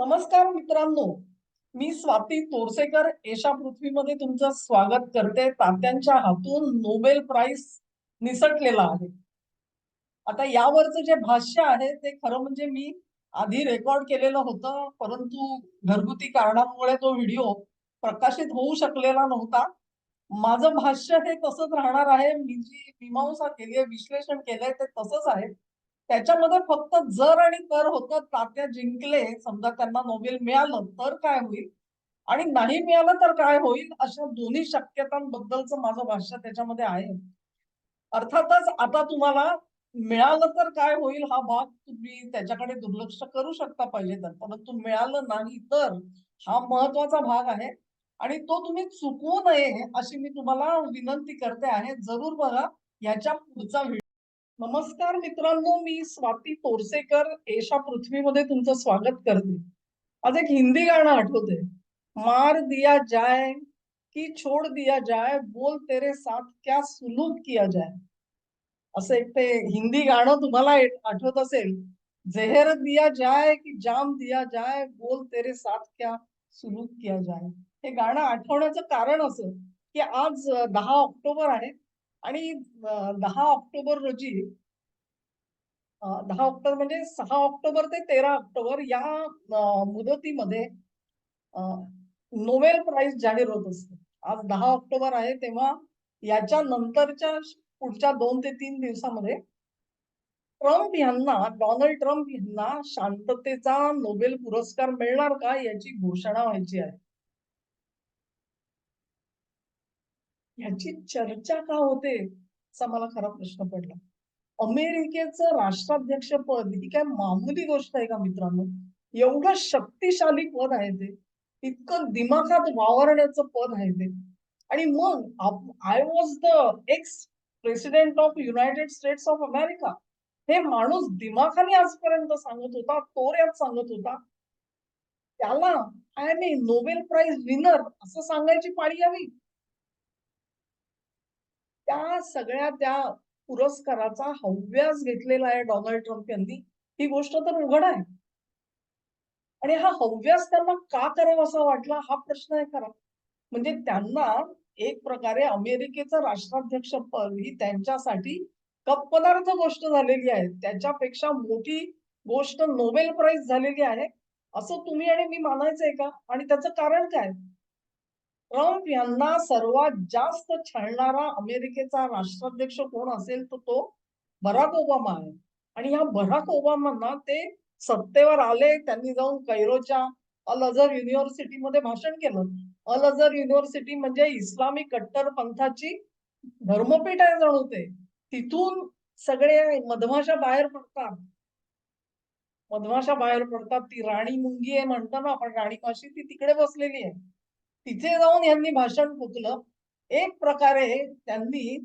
नमस्कार मित्रांनो. मी स्वाती तोरसेकर. एशा पृथ्वीमध्ये तुमचं स्वागत करते. तात्यांच्या हातून नोबेल प्राइज निसटलेला आहे. आता यावरचं जे भाष्य आहे ते खरं म्हणजे मी आधी रेकॉर्ड केलेलं होतं परंतु घरगुती कारणांमुळे तो व्हिडिओ प्रकाशित होऊ शकलेला नव्हता. माझं भाष्य हे तसंच राहणार आहे. मी जी मीमांसा केली आहे विश्लेषण केलंय ते तसंच आहे. त्याच्यामध्ये फक्त जर आणि तर होतं तात्या जिंकले समजा त्यांना नोबेल मिळालं तर काय होईल? आणि नाही मिळालं तर काय होईल? अशा दोन्ही शक्यतांबद्दलचं माझं भाष्य त्याच्यामध्ये आहे. अर्थातच आता तुम्हाला मिळालं तर काय होईल हा भाग तुम्ही त्याच्याकडे दुर्लक्ष करू शकता पाहिजे तर. परंतु मिळालं नाही तर हा महत्त्वाचा भाग आहे. आणि तो तुम्ही चुकवू नये अशी मी तुम्हाला विनंती करते आहे. जरूर बघा याच्या पुढचा व्हिडिओ नमस्कार मित्रांनो मी स्वाती तोरसेकर. एशा पृथ्वीमध्ये तुमचं स्वागत करते. आज एक हिंदी गाणं आठवते मार दिया जाय की छोड़ दिया जाय बोल तेरे साथ क्या सुलूक किया जाय असं एक ते हिंदी गाणं तुम्हाला एक आठवत असेल. जहर दिया जाय की जाम दिया जाय बोल तेरे साथ क्या सुलूक किया जाय हे गाणं आठवण्याचं कारण असं की आज दहा ऑक्टोबर आहे. आणि दहा ऑक्टोबर रोजी दहा ऑक्टोबर म्हणजे सहा ऑक्टोबर ते तेरा ऑक्टोबर या मुदतीमध्ये नोबेल प्राइज जाहीर होत असते. आज दहा ऑक्टोबर आहे तेव्हा याच्या नंतरच्या पुढच्या दोन ते तीन दिवसामध्ये ट्रम्प यांना डोनाल्ड ट्रम्प यांना शांततेचा नोबेल पुरस्कार मिळणार का याची घोषणा व्हायची आहे. ह्याची चर्चा का होते? असा मला खरा प्रश्न पडला. अमेरिकेचं राष्ट्राध्यक्ष पद ही काय मामूली गोष्ट आहे का मित्रांनो? एवढं शक्तिशाली पद आहे ते. इतकं दिमाखात वावरण्याचं पद आहे ते. आणि मग I was the ex president of United States of America हे माणूस दिमाखाने आजपर्यंत सांगत होता तोऱ्यात सांगत होता. त्याला I am a Nobel prize winner असं सांगायची पाळी यावी. त्या सगळ्या त्या पुरस्काराचा हव्यास घेतलेला आहे डोनाल्ड ट्रम्प यांनी ही गोष्ट तर उघड आहे. आणि हा हव्यास त्यांना का करावा असा वाटला हा प्रश्न आहे खरा. म्हणजे त्यांना एक प्रकारे अमेरिकेचं राष्ट्राध्यक्ष पद ही त्यांच्यासाठी कपदार्थ गोष्ट झालेली आहे. त्याच्यापेक्षा मोठी गोष्ट नोबेल प्राइज झालेली आहे. असं तुम्ही आणि मी मानायचंय का? आणि त्याचं कारण काय? ट्रम्प यांना सर्वात जास्त छळणारा अमेरिकेचा राष्ट्राध्यक्ष कोण असेल तर तो बराक ओबामा आहे. आणि ह्या बराक ओबामांना ते सत्तेवर आले त्यांनी जाऊन कैरोच्या अल अझर युनिव्हर्सिटीमध्ये भाषण केलं. अल अझर युनिव्हर्सिटी म्हणजे इस्लामी कट्टरपंथाची धर्मपीठ आहे जणू ते. तिथून सगळे मधमाशा बाहेर पडतात. मधमाशा बाहेर पडतात. ती राणी मुंगी आहे म्हणतो ना आपण राणी माशी ती तिकडे बसलेली आहे. तिथे जाऊन यांनी भाषण फुकलं एक प्रकारे त्यांनी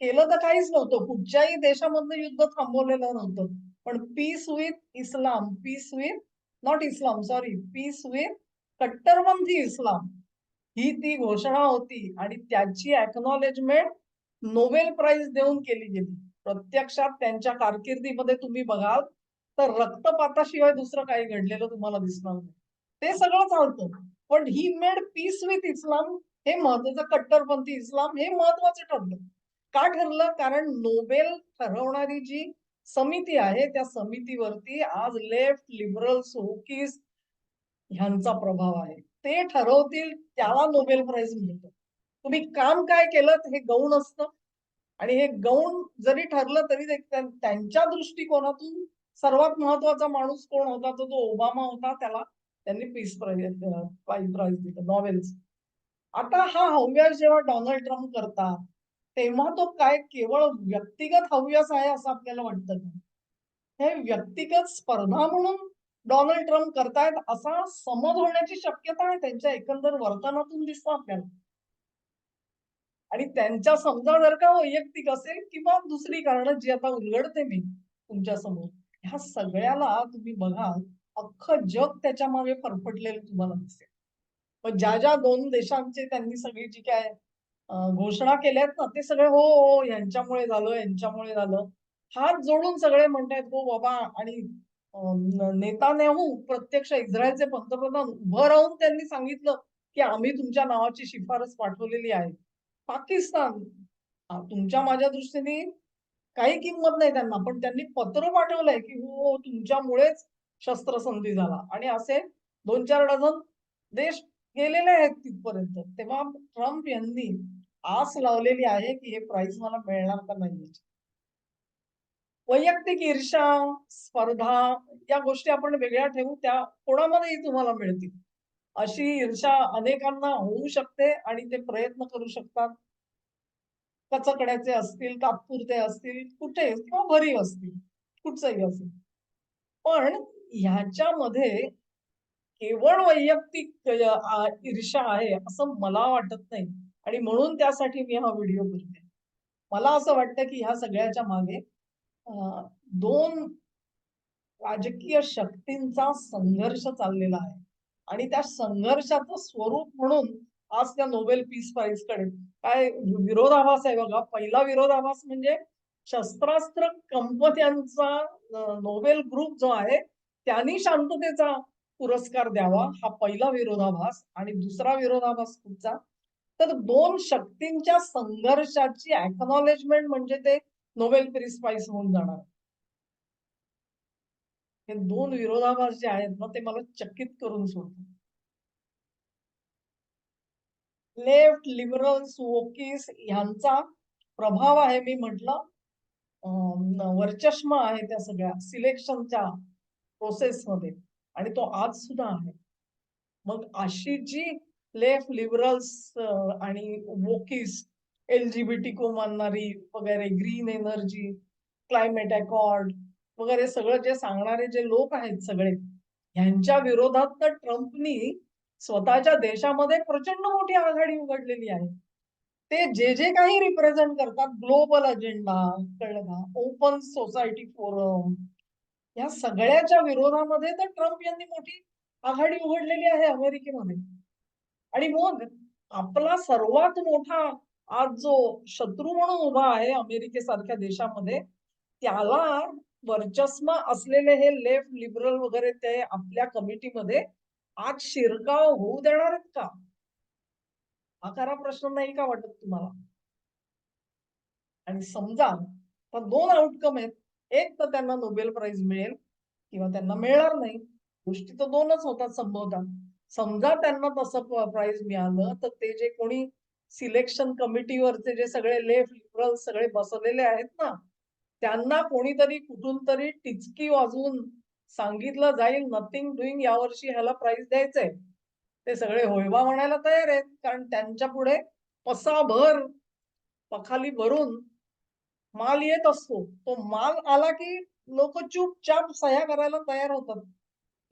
केलं तर काहीच नव्हतं. कुठच्याही देशामधलं युद्ध थांबवलेलं नव्हतं. पण peace with Islam peace with not Islam sorry peace with कट्टरपंथी इस्लाम ही ती घोषणा होती आणि त्याची एक्नॉलेजमेंट नोबेल प्राइज देऊन केली गेली. प्रत्यक्षात त्यांच्या कारकिर्दीमध्ये तुम्ही बघाल तर रक्तपाताशिवाय दुसरं काही घडलेलं तुम्हाला दिसणार नाही. ते सगळं चालतं. पण he made peace with Islam हे महत्वाचं कट्टरपंथी इस्लाम हे महत्वाचं ठरलं. का ठरलं? कारण नोबेल ठरवणारी जी समिती आहे त्या समितीवरती आज लेफ्ट लिबरल सोकीस ह्यांचा प्रभाव आहे. ते ठरवतील त्याला नोबेल प्राइज मिळतो. तुम्ही काम काय केलं हे गौण असतं. आणि हे गौण जरी ठरलं तरी त्यांच्या दृष्टिकोनातून सर्वात महत्त्वाचा माणूस कोण होता? तो तो ओबामा होता. त्याला त्यांनी पीस प्राईज प्राईज दिलं नॉवेल्स आता हा हव्यास जेव्हा डोनाल्ड ट्रम्प करतात तेव्हा तो काय केवळ व्यक्तिगत हव्यास आहे असं आपल्याला वाटतं का? हे व्यक्तिगत स्पर्धा म्हणून डोनाल्ड ट्रम्प करतायत असा समज होण्याची शक्यता आहे त्यांच्या एकंदर वर्तनातून दिसतं आपल्याला. आणि त्यांच्या समजा जर का वैयक्तिक असेल किंवा दुसरी कारण जी आता उलगडते मी तुमच्यासमोर ह्या सगळ्याला तुम्ही बघा अख्खं जग त्याच्यामागे फरफटलेलं तुम्हाला दिसेल. पण ज्या ज्या दोन देशांचे त्यांनी सगळी जी काय घोषणा केल्यात ना ते सगळे हो, हो हो यांच्यामुळे झालं यांच्यामुळे झालं. हात जोडून सगळे म्हणतायत हो बाबा आणि नेतान्याहू प्रत्यक्ष इस्रायलचे पंतप्रधान उभं राहून त्यांनी सांगितलं की आम्ही तुमच्या नावाची शिफारस पाठवलेली आहे. पाकिस्तान तुमच्या माझ्या दृष्टीने काही किंमत नाही त्यांना पण त्यांनी पत्र पाठवलंय की हो, हो तुमच्यामुळेच शस्त्रसंधी झाला. आणि असे दोन चार डझन देश गेलेले आहेत तिथपर्यंत. तेव्हा ट्रम्प यांनी आस लावलेली आहे की हे प्राइस मला मिळणार का नाही वैयक्तिक ईर्षा स्पर्धा या गोष्टी आपण वेगळ्या ठेवू त्या कोणामध्येही तुम्हाला मिळतील. अशी ईर्षा अनेकांना होऊ शकते आणि ते प्रयत्न करू शकतात. कचकड्याचे असतील तात्पुरते असतील कुठे किंवा भरीव असतील कुठचंही असेल पण ह्याच्यामध्ये केवळ वैयक्तिक ईर्षा आहे असं मला वाटत नाही. आणि म्हणून त्यासाठी मी हा व्हिडिओ करते. मला असं वाटतं की ह्या सगळ्याच्या मागे दोन राजकीय शक्तींचा संघर्ष चाललेला आहे. आणि त्या संघर्षाचं स्वरूप म्हणून आज त्या नोबेल पीस प्राइजकडे काय विरोधाभास आहे बघा. पहिला विरोधाभास म्हणजे शस्त्रास्त्र कंपन्यांचा नोबेल ग्रुप जो आहे त्यांनी शांततेचा पुरस्कार द्यावा हा पहिला विरोधाभास. आणि दुसरा विरोधाभास कुठचा? तर दोन शक्तींच्या संघर्षाची अॅक्नॉलेजमेंट म्हणजे ते नोबेल पीस प्राइज होऊन जाणार. हे दोन विरोधाभास जे आहेत ना ते मला चकित करून सोडतात. लेफ्ट लिबरल्स वोकिस यांचा प्रभाव आहे मी म्हटलं. वर्चष्मा आहे त्या सगळ्या. सिलेक्शनच्या प्रोसेसमध्ये आणि तो आज सुद्धा आहे. मग अशी जी लेफ्ट लिबरल्स आणि वोकिस एल जी बी टी को मानणारी वगैरे ग्रीन एनर्जी क्लायमेट अकॉर्ड वगैरे सगळं जे सांगणारे जे लोक आहेत सगळे ह्यांच्या विरोधात तर ट्रम्पनी स्वतःच्या देशामध्ये प्रचंड मोठी आघाडी उघडलेली आहे. ते जे जे काही रिप्रेझेंट करतात ग्लोबल अजेंडा कळलं का? ओपन सोसायटी फोरम या सगळ्याच्या विरोधामध्ये तर ट्रम्प यांनी मोठी आघाडी उघडलेली आहे अमेरिकेमध्ये. आणि मग आपला सर्वात मोठा आज जो शत्रू म्हणून उभा आहे अमेरिकेसारख्या देशामध्ये त्याला वर्चस्व असलेले हे लेफ्ट लिबरल वगैरे ते आपल्या कमिटीमध्ये आज शिरकाव होऊ देणार आहेत का? हा खरा प्रश्न नाही का वाटत तुम्हाला? आणि समजा तर दोन आउटकम आहेत. एक तर त्यांना नोबेल प्राइज मिळेल किंवा त्यांना मिळणार नाही. गोष्टी तर दोनच होतात संभवतात समजा त्यांना तसं प्राइज मिळालं तर ते जे कोणी सिलेक्शन कमिटीवरचे जे सगळे लेफ्ट लिबरल सगळे बसवलेले आहेत ना त्यांना कोणीतरी कुठून तरी टिचकी वाजवून सांगितलं जाईल नथिंग डुईंग यावर्षी ह्याला प्राइज द्यायचंय. ते सगळे होयबा म्हणायला तयार आहेत कारण त्यांच्या पुढे पसाभर पखाली भरून माल येत असतो. तो माल आला की लोक चुपचाप सह्या करायला तयार होतात.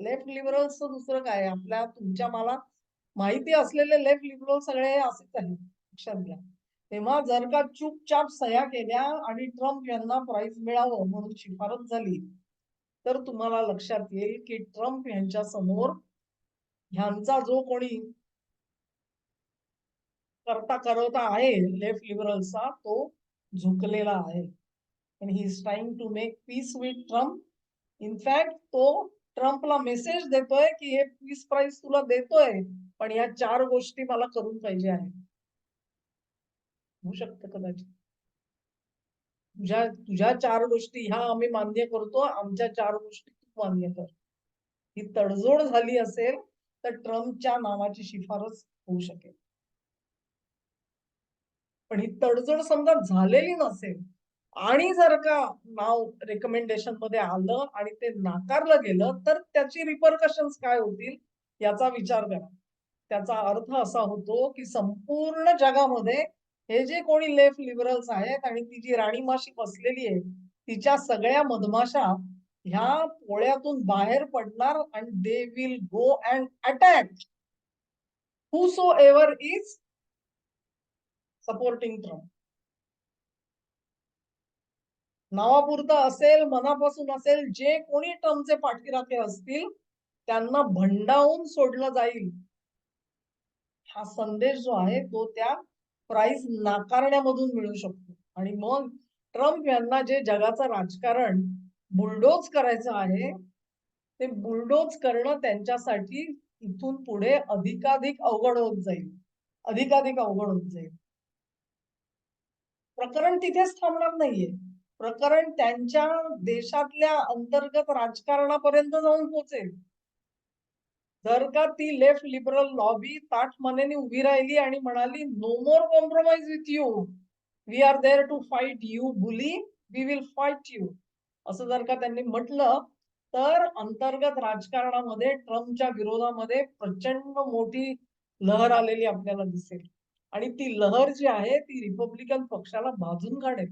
लेफ्ट लिबरल्स दुसरं काय आपल्या तुमच्या मला माहिती असलेले लेफ्ट लिबरल सगळे असेच आहेत. लक्षात घ्या. तेव्हा जर का चुपचाप सह्या केल्या आणि ट्रम्प यांना प्राइज मिळावं म्हणून शिफारस झाली तर तुम्हाला लक्षात येईल की ट्रम्प यांच्या समोर ह्यांचा जो कोणी करता करवता आहे लेफ्ट लिबरलचा तो झुकलेला आहे. He is trying to make peace with Trump in fact तो ट्रम्पला मेसेज देतोय की हे पीस प्राइस तुला देतोय पण या चार गोष्टी मला करून पाहिजे आहे होऊ शकतं कदाचित. तुझ्या तुझ्या चार गोष्टी ह्या आम्ही मान्य करतो आमच्या चार गोष्टी तू मान्य कर. ही तडजोड झाली असेल तर ट्रम्पच्या नावाची शिफारस होऊ शकेल. पण ही तडजोड समजा झालेली नसेल आणि जर का नाव रेकमेंडेशनमध्ये आलं आणि ते नाकारलं गेलं तर त्याची रिपरकशन्स काय होतील याचा विचार करा. त्याचा अर्थ असा होतो की संपूर्ण जगामध्ये हे जे कोणी लेफ्ट लिबरल्स आहेत आणि ती जी राणी माशी बसलेली आहे तिच्या सगळ्या मधमाशा ह्या पोळ्यातून बाहेर पडणार आणि they will go and attack whosoever is supporting Trump नावापुरतं असेल मनापासून असेल जे कोणी ट्रम्पचे पाठीराखे असतील त्यांना भंडावून सोडलं जाईल. हा संदेश जो आहे तो त्या प्राइस नाकारण्यामधून मिळू शकतो. आणि मग ट्रम्प यांना जे जगाचं राजकारण बुलडोज करायचं आहे ते बुलडोज करणं त्यांच्यासाठी इथून पुढे अधिकाधिक अवघड होत जाईल. अधिकाधिक अवघड होत जाईल. प्रकरण तिथेच थांबणार नाहीये. प्रकरण त्यांच्या देशातल्या अंतर्गत राजकारणापर्यंत जाऊन पोहोचेल. जर का ती लेफ्ट लिबरल लॉबी ताठ मनेने उभी राहिली आणि म्हणाली no more compromise with you we are there to fight you bully we will fight you असं जर का त्यांनी म्हटलं तर अंतर्गत राजकारणामध्ये ट्रम्पच्या विरोधामध्ये प्रचंड मोठी लहर आलेली आपल्याला दिसेल. आणि ती लहर जी आहे ती रिपब्लिकन पक्षाला बाजून काढेल.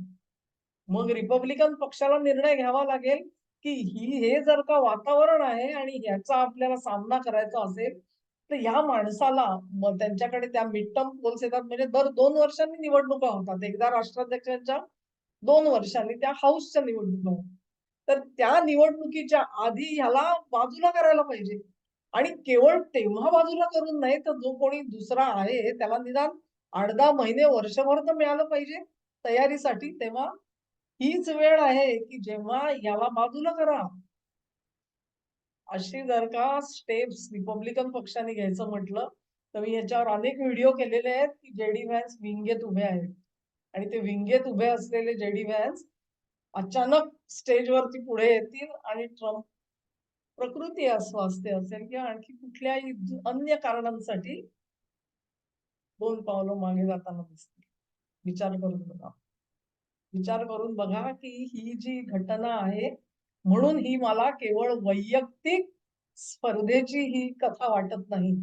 मग रिपब्लिकन पक्षाला निर्णय घ्यावा लागेल की ही हे जर का वातावरण आहे आणि ह्याचा आपल्याला सामना करायचा असेल तर ह्या माणसाला मग त्यांच्याकडे त्या मिड टर्म पोल्स येतात. म्हणजे दर दोन वर्षांनी निवडणुका होतात. एकदा राष्ट्राध्यक्षांच्या दोन वर्षांनी. त्या हाऊसच्या निवडणुका होतात. तर त्या निवडणुकीच्या आधी ह्याला बाजूला करायला पाहिजे. आणि केवळ तेव्हा बाजूला करून नाही तर जो कोणी दुसरा आहे त्याला निदान आठ दहा महिने वर्षभर तर मिळालं पाहिजे तयारीसाठी. तेव्हा हीच वेळ आहे की जेव्हा याला बाजूला करा. अशी जर का स्टेप्स रिपब्लिकन पक्षाने घ्यायचं म्हटलं तर मी याच्यावर अनेक व्हिडिओ केलेले आहेत की जेडी व्हॅन्स विंगेत उभे आहेत. आणि ते विंगेत उभे असलेले जेडी व्हॅन्स अचानक स्टेजवरती पुढे येतील आणि ट्रम्प प्रकृती अस्वास्थ्य असेल किंवा आणखी कुठल्याही अन्य कारणांसाठी दोन पावलं मागे जाताना दिसते विचार करून बघा. विचार करून बघा की ही जी घटना आहे म्हणून ही मला केवळ वैयक्तिक स्पर्धेची ही कथा वाटत नाही.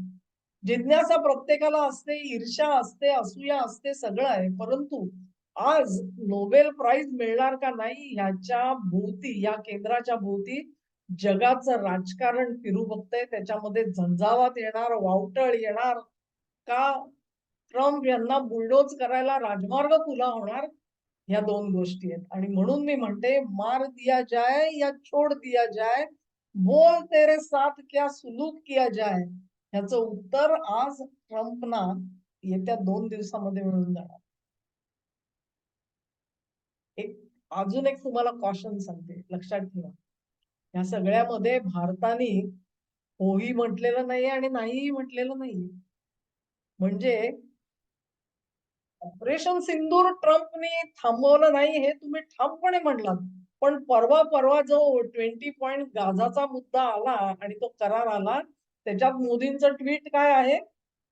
जिज्ञासा प्रत्येकाला असते ईर्षा असते असूया असते सगळं आहे. परंतु आज नोबेल प्राइज मिळणार का नाही ह्याच्या भोवती या केंद्राच्या भोवती जगाचं राजकारण फिरू बघतंय. त्याच्यामध्ये झंझावात येणार वावटळ येणार का? ट्रम्प यांना बुलडोज करायला राजमार्ग खुला होणार या दोन गोष्टी आहेत. आणि म्हणून मी म्हणते मार दिया जाय या छोड दिया जाय बोल तेरे साथ क्या सुलूक किया जाय ह्याचं उत्तर आज ट्रम्पना येत्या दोन दिवसामध्ये मिळून जाणार. एक अजून एक तुम्हाला कॉशन सांगते लक्षात ठेवा. या सगळ्यामध्ये भारताने होही म्हटलेलं नाही आणि नाहीही म्हटलेलं नाही म्हणजे ऑपरेशन सिंदूर ट्रम्पने थांबवलं नाही हे तुम्ही ठामपणे म्हणलात. पण परवा परवा जो ट्वेंटी पॉइंट गाझाचा मुद्दा आला आणि तो करार आला त्याच्यात मोदींचं ट्विट काय आहे?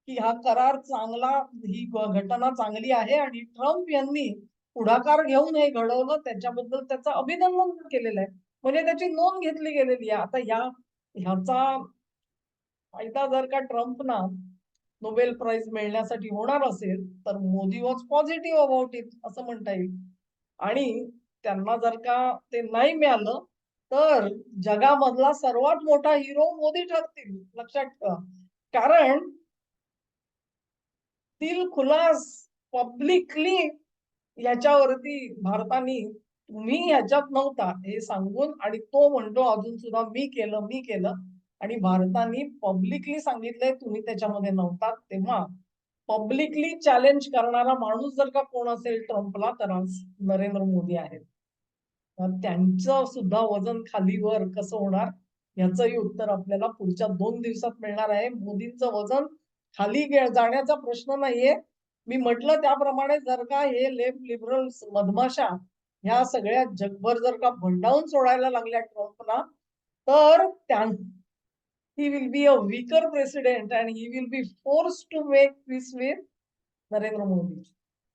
की हा करार चांगला ही घटना चांगली आहे आणि ट्रम्प यांनी पुढाकार घेऊन हे घडवलं त्याच्याबद्दल त्याचं अभिनंदन केलेलं आहे. म्हणजे त्याची नोंद घेतली गेलेली आहे. आता या ह्याचा फायदा जर का ट्रम्पना नोबेल प्राइज मिळण्यासाठी होणार असेल तर Modi was positive about it असं म्हणता येईल. आणि त्यांना जर का ते नाही मिळालं तर जगामधला सर्वात मोठा हिरो मोदी ठरतील. लक्षात ठेवा. कारण तील खुलास पब्लिकली याच्यावरती भारताने तुम्ही याच्यात नव्हता हे सांगून आणि तो म्हणतो अजून सुद्धा मी केलं मी केलं. आणि भारताने पब्लिकली सांगितलंय तुम्ही त्याच्यामध्ये नव्हता तेव्हा. पब्लिकली चॅलेंज करणारा माणूस जर का कोण असेल ट्रम्पला तर नरेंद्र मोदी आहेत. त्यांचं सुद्धा वजन खालीवर कसं होणार याचंही उत्तर आपल्याला पुढच्या दोन दिवसात मिळणार आहे. मोदींचं वजन खाली जाण्याचा प्रश्न नाहीये. मी म्हटलं त्याप्रमाणे जर का हे लेफ्ट लिबरल मधमाशा ह्या सगळ्या जगभर जर का भंडावून सोडायला लागल्या ट्रम्पला तर त्या he will be a weaker president and he will be forced to make peace with Narendra Modi.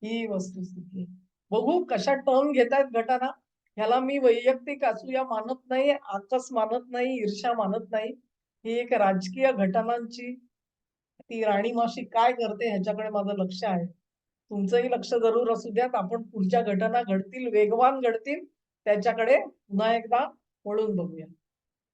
ही वस्तुस्थिती बघू कशा टर्न घेत आहेत घटना ह्याला मी वैयक्तिक असूया मानत नाही आकस मानत नाही ईर्षा मानत नाही. ही एक राजकीय घटनांची ती राणी माशी काय करते ह्याच्याकडे माझं लक्ष आहे. तुमचंही लक्ष जरूर असू द्यात. आपण पुढच्या घटना घडतील वेगवान घडतील त्याच्याकडे पुन्हा एकदा वळून बघूया.